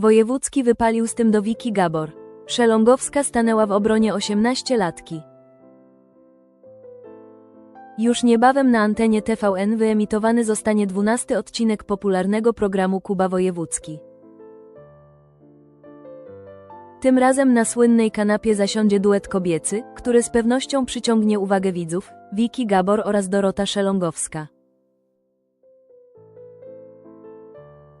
Wojewódzki wypalił z tym do Wiki Gabor. Szelongowska stanęła w obronie 18-latki. Już niebawem na antenie TVN wyemitowany zostanie 12 odcinek popularnego programu Kuba Wojewódzki. Tym razem na słynnej kanapie zasiądzie duet kobiecy, który z pewnością przyciągnie uwagę widzów, Wiki Gabor oraz Dorota Szelongowska.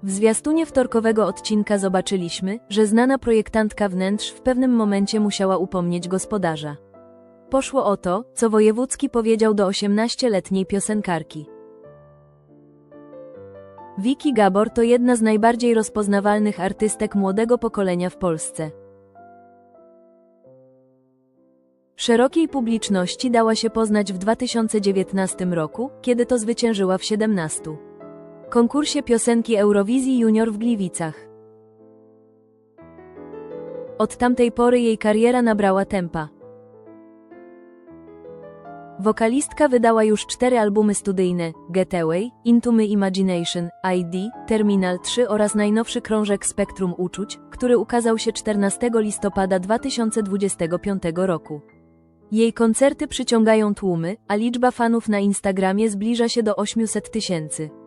W zwiastunie wtorkowego odcinka zobaczyliśmy, że znana projektantka wnętrz w pewnym momencie musiała upomnieć gospodarza. Poszło o to, co Wojewódzki powiedział do 18-letniej piosenkarki. Wiki Gabor to jedna z najbardziej rozpoznawalnych artystek młodego pokolenia w Polsce. Szerokiej publiczności dała się poznać w 2019 roku, kiedy to zwyciężyła w 17 konkursie piosenki Eurowizji Junior w Gliwicach. Od tamtej pory jej kariera nabrała tempa. Wokalistka wydała już cztery albumy studyjne: Getaway, Into My Imagination, ID, Terminal 3 oraz najnowszy krążek Spektrum Uczuć, który ukazał się 14 listopada 2025 roku. Jej koncerty przyciągają tłumy, a liczba fanów na Instagramie zbliża się do 800 tysięcy.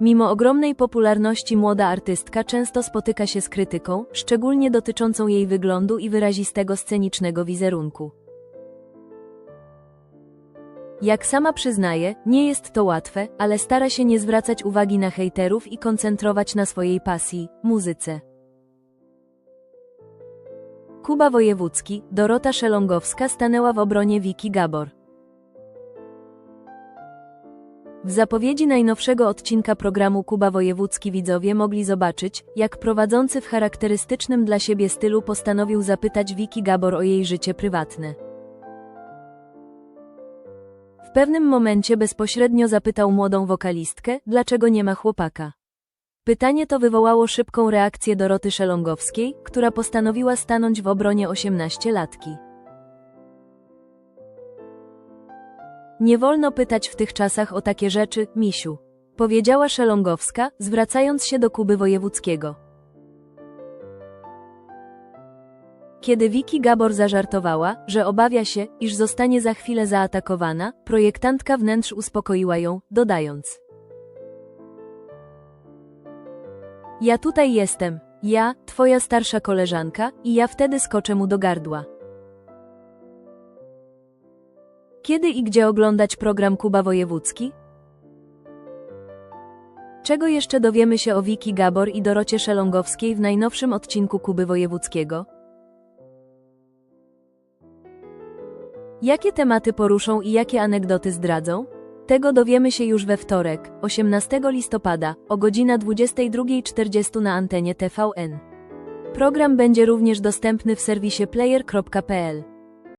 Mimo ogromnej popularności młoda artystka często spotyka się z krytyką, szczególnie dotyczącą jej wyglądu i wyrazistego scenicznego wizerunku. Jak sama przyznaje, nie jest to łatwe, ale stara się nie zwracać uwagi na hejterów i koncentrować na swojej pasji muzyce. Kuba Wojewódzki, Dorota Szelongowska stanęła w obronie Wiki Gabor. W zapowiedzi najnowszego odcinka programu Kuba Wojewódzki widzowie mogli zobaczyć, jak prowadzący w charakterystycznym dla siebie stylu postanowił zapytać Wiki Gabor o jej życie prywatne. W pewnym momencie bezpośrednio zapytał młodą wokalistkę, dlaczego nie ma chłopaka. Pytanie to wywołało szybką reakcję Doroty Szelongowskiej, która postanowiła stanąć w obronie 18-latki. Nie wolno pytać w tych czasach o takie rzeczy, misiu. Powiedziała Szelongowska, zwracając się do Kuby Wojewódzkiego. Kiedy Wiki Gabor zażartowała, że obawia się, iż zostanie za chwilę zaatakowana, projektantka wnętrz uspokoiła ją, dodając. Ja tutaj jestem, ja, twoja starsza koleżanka, i ja wtedy skoczę mu do gardła. Kiedy i gdzie oglądać program Kuba Wojewódzki? Czego jeszcze dowiemy się o Wiki Gabor i Dorocie Szelongowskiej w najnowszym odcinku Kuby Wojewódzkiego? Jakie tematy poruszą i jakie anegdoty zdradzą? Tego dowiemy się już we wtorek, 18 listopada, o godzina 22.40 na antenie TVN. Program będzie również dostępny w serwisie player.pl.